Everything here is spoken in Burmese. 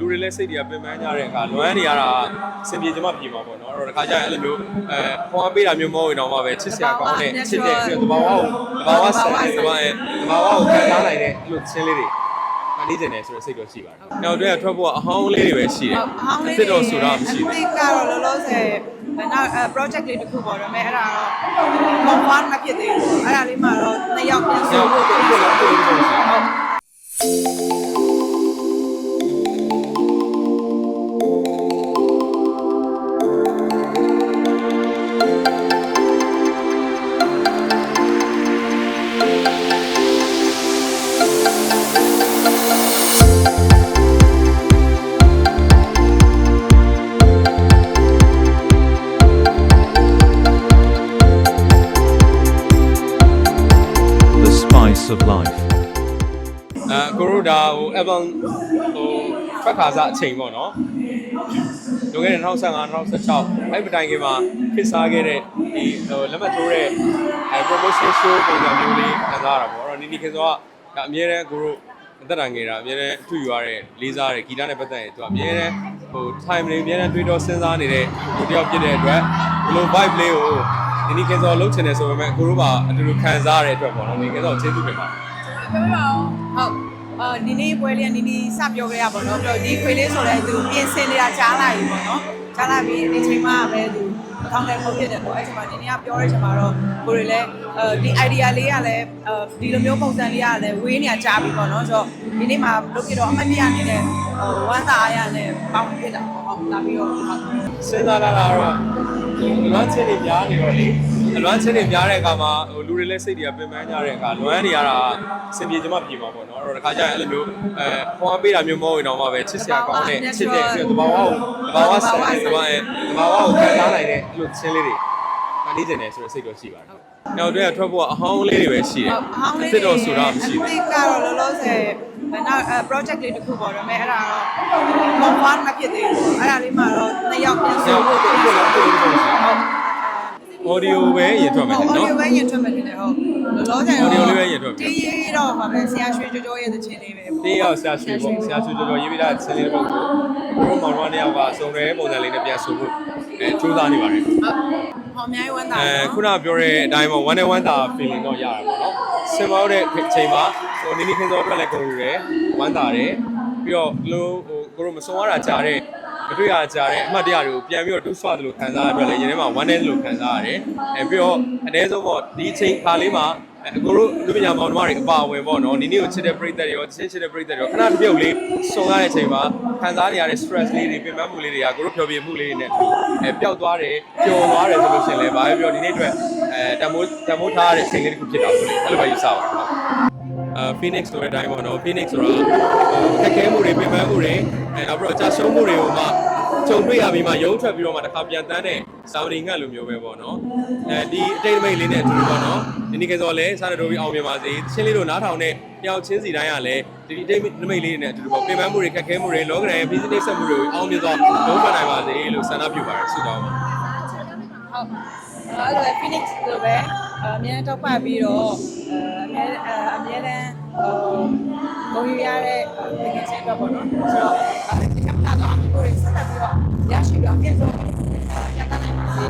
လူတွေလည်းစိတ်တွေကပင်ပန်းကြတဲ့အခါလွမ်းနေရတာအဆင်ပြေကြမှပြေမှာပေါ့နော်အဲ့တော့တစ်ခါကျရင်အဲ့လိုမျိုးအဲခေါင်းပေးတာမျိုးမဟုတ်ရင်တော့မှပဲချစ်စရာကောင်းတဲ့ချစ်တဲ့ပြီးတော့တဘာဝကိုတဘာဝဆန်တဲ့တဘာဝရဲ့တဘာဝကိုခံစားနိုင်တဲ့အဲ့လိုချင်းလေးတွေဖန်တီးကျင်တယ်ဆိုတဲ့စိတ်တော့ရှိပါတယ်။နောက်တွဲကထွက်ဖို့ကအဟောင်းလေးတွေပဲရှိတယ်အဟောင်းလေး။စစ်တော့ဆိုတော့မရှိဘူးအစ်ကတော့လောလောဆယ်နောက် project လေးတစ်ခုပေါ့ဒါပေမဲ့အဲ့ဒါတော့ confirm မဖြစ်သေးဘူးအဲ့ဒါလေးမှတော့နှစ်ယောက်ပြန်။ဆိုနောက်ဖို့ကိုတော့ကိုလ spice of life. အဲကိုရိုဒါဟို album ဟိုဖက်ခါစားအချိန်ပေါ့နော်လွန်ခဲ့တဲ့2015 2016အဲ့ဒီတိုင်ကမှာဖြစ်စားခဲ့တဲ့ဒီဟိုလက်မှတ်ထိုးတဲ့အဲ promotion show ပုံစံမျိုးလေးခံစားရတာပေါ့အဲ့တော့နီနီခင်စောကအမြဲတမ်းကိုရိုအသက်တန်ငယ်တာအမြဲတမ်းအထူယူရတဲ့လေးစားတဲ့ဂီတနဲ့ပတ်သက်ရင်သူကအမြဲတမ်းဟို time လေးအမြဲတမ်းတွေးတော့စဉ်းစားနေတဲ့လူတစ်ယောက်ဖြစ်တဲ့အတွက်ဘလို vibe လေးကို နီနီခင်စောလှုပ်ချင်တယ်ဆိုပေမဲ့ကိုရိုပါအတူတူခံစားရတဲ့အတွက်ပေါ့နော်နီနီခင်စောကိုကျေးဇူးတင်ပါတယ်ပြောပါဦးဟုတ်အာဒီနေ့ပွဲလေးကနီနီစပြောကြရပါတော့ပြီးတော့ဒီခွေလေးဆိုလဲသူပြင်ဆင်နေတာကြားလာပြီပေါ့နော်ကြားလာပြီဒီချိန်မှာပဲသူ အကောင့်ထဲပုံဖြစ်တယ်ပေါ့အဲ့ချိန်မှာနီနီကပြောတဲ့ချိန်မှာတော့ကိုရီလည်းအဲဒီ idea လေးကလည်းအဲဒီလိုမျိုးပုံစံလေးကလည်းဝေးနေတာကြားပြီပေါ့နော်ဆိုတော့ဒီနေ့မှာလုပ်ပြတော့အမတ်တရအနေနဲ့ဝမ်းသာအားရနဲ့ပေါင်းဖြစ်တာပေါ့ဟုတ်လာပြီးတော့ဟုတ်စဉ်းစားလာတာတော့အလွမ်းချင်းတွေများနေတော့လေအ လွမ်းချင်းတွေများတဲ့အခါမှာဟိုလူတွေလည်းစိတ်တွေကပင်ပန်းကြတဲ့အခါလွမ်းနေရတာအဆင်ပြေကြမှပြေမှာပေါ့နော်အဲ့တော့တစ်ခါကျရင်အဲ့လိုမျိုးအဲခေါင်းပေးတာမျိုးမဟုတ်ရင်တော့မှပဲချစ်စရာကောင်းတဲ့ချစ်တဲ့ပြီးတော့တဘာဝကိုတဘာဝဆန်တဲ့တဘာဝရဲ့တဘာဝကိုခံစားနိုင်တဲ့အဲ့လိုချင်းလေးတွေဖန်တီးကျင်တယ်ဆိုတဲ့စိတ်တော့ရှိပါတယ်။နောက်တွဲကထွက်ဖို့ကအဟောင်းလေးတွေပဲရှိတယ်အဟောင်းလေးစစ်တော့ဆိုတော့မရှိဘူးအစ်ကတော့လောလောဆယ်နောက် project လေးတစ်ခုပေါ့ဒါပေမဲ့အဲ့ဒါတော့ confirm မဖြစ်သေးဘူးအဲ့ဒါလေးမှတော့နှစ်ယောက်ပြန်။ဆိုနောက်ဖို့ကိုတော့ကိုဟုတ်လည်းကိုလည်းကိုလည်း audio ပဲရင်ထွက်မယ်ဟုတ်နော် audio ပဲရင်ထွက်မယ်တင်တယ်ဟုတ်လောလောဆယ် audio လေးပဲရင်ထွက်မယ်တီးရီတော့ပါပဲဆရာရွှေကြောကြောရဲ့သချင်းလေးပဲပေါ့ တင်းရောက်ဆရာရွှေပေါ့ဆရာရွှေတော်တော်ရေးပြတာဆင်းလေးတစ်ပုဒ်ကိုဘိုးမောင်တော်တယောက်ကစုံရဲပုံစံလေးနဲ့ပြန်ဆိုဖို့အဲစူးစမ်းနေပါတယ်ဟုတ်ဟောအများကြီးဝမ်းသာအဲတယ်ခုနပြောတဲ့အတိုင်းပေါ့ one and one တာ feeling တော့ရတာပေါ့နော်ဆင်မောက်တဲ့အချိန်မှာဟိုနီနီခင်းစောအတွက်လည်းကုန်ယူတယ်ဝမ်းသာတယ်ပြီးတော့လို့ဟိုကိုတို့မစုံရတာကြားတဲ့ မတွေ့ရကြားတဲ့အမှတ်တရတွေကိုပြန်ပြီးတော့ဒုဆွတယ်လို့ခံစားရအတွက်လည်းရင်ထဲမှာ one and လို့ခံစားရတယ်အဲပြီးတော့အနည်းဆုံးပေါ့ဒီအချိန်ခါလေးမှာအဲအကိုတို့လူပညာမောင်နှမတွေအပါအဝင်ပေါ့နော်နီနီကိုချစ်တဲ့ပရိသတ်တွေရောချင်းချစ်တဲ့ပရိသတ်တွေရောခဏတစ်ပြုတ်လေးစုံရတဲ့အချိန်မှာခံစားနေရတဲ့ stress လေးတွေပြင်ပမှုလေးတွေကကိုတို့ဖြောပြမှုလေးတွေနဲ့အဲပျောက်သွားတယ်ပျော်သွားတယ်ဆိုလို့ရှိရင်လည်းဘာပဲပြောဒီနေ့အတွက်အဲတမိုးတမိုးထားရတဲ့အချိန်လေးတစ်ခုဖြစ်တာဆိုလေအဲ့လိုပဲယူဆပါ တယ်နော်အာ Phoenix ဆိုတဲ့အတိုင်းပေါ့နော် Phoenix ဆိုတာဟိုခက်ခဲမှုတွေပြင်ပမှုတွေအဲနောက်ပြီးတော့ကြာရှုံးမှုတွေကိုမှကြုံတွေ့ရပြီးမှရုံးထွက်ပြီးတော့မှတစ်ခါပြန်တန်းတဲ့စောင်းနေငတ်လိုမျိုးပဲပေါ့နော်အဲဒီအတိတ်မိတ်လေးနဲ့အတူတူပေါ့နော်ဒီနေ့ကစောလဲစားရတိုးပြီးအောင်မြင်ပါစေချင်းလေးတို့နားထောင်တဲ့တယောက်ချင်းစီတိုင်းကလည်းဒီအတိတ်မိတ်လေးနဲ့အတူတူပေါ့ပြင်ပမှုတွေခက်ခဲမှုတွေလောကရန်ရဲ့ business ဆက်မှုတွေကိုအောင်မြင်စွာလုံးဝနိုင်ပါစေလို့ဆန္ဒပြုပါတယ်ဆုတောင်းပါဟုတ်အဲ့လို Phoenix လိုပဲ အမြဲတော့ပတ်ပြီးတော့အမြဲအမြဲတမ်းဟိုဂုဏ်ယူရတဲ့တကယ်ချင်းတော့ပေါ့နော်ဆိုတော့ဒီကပ်တာတော့ကိုယ်ဆက်ပြီးတော့ရရှိတော့ပြည့်စုံရတာနိုင်ပါစေ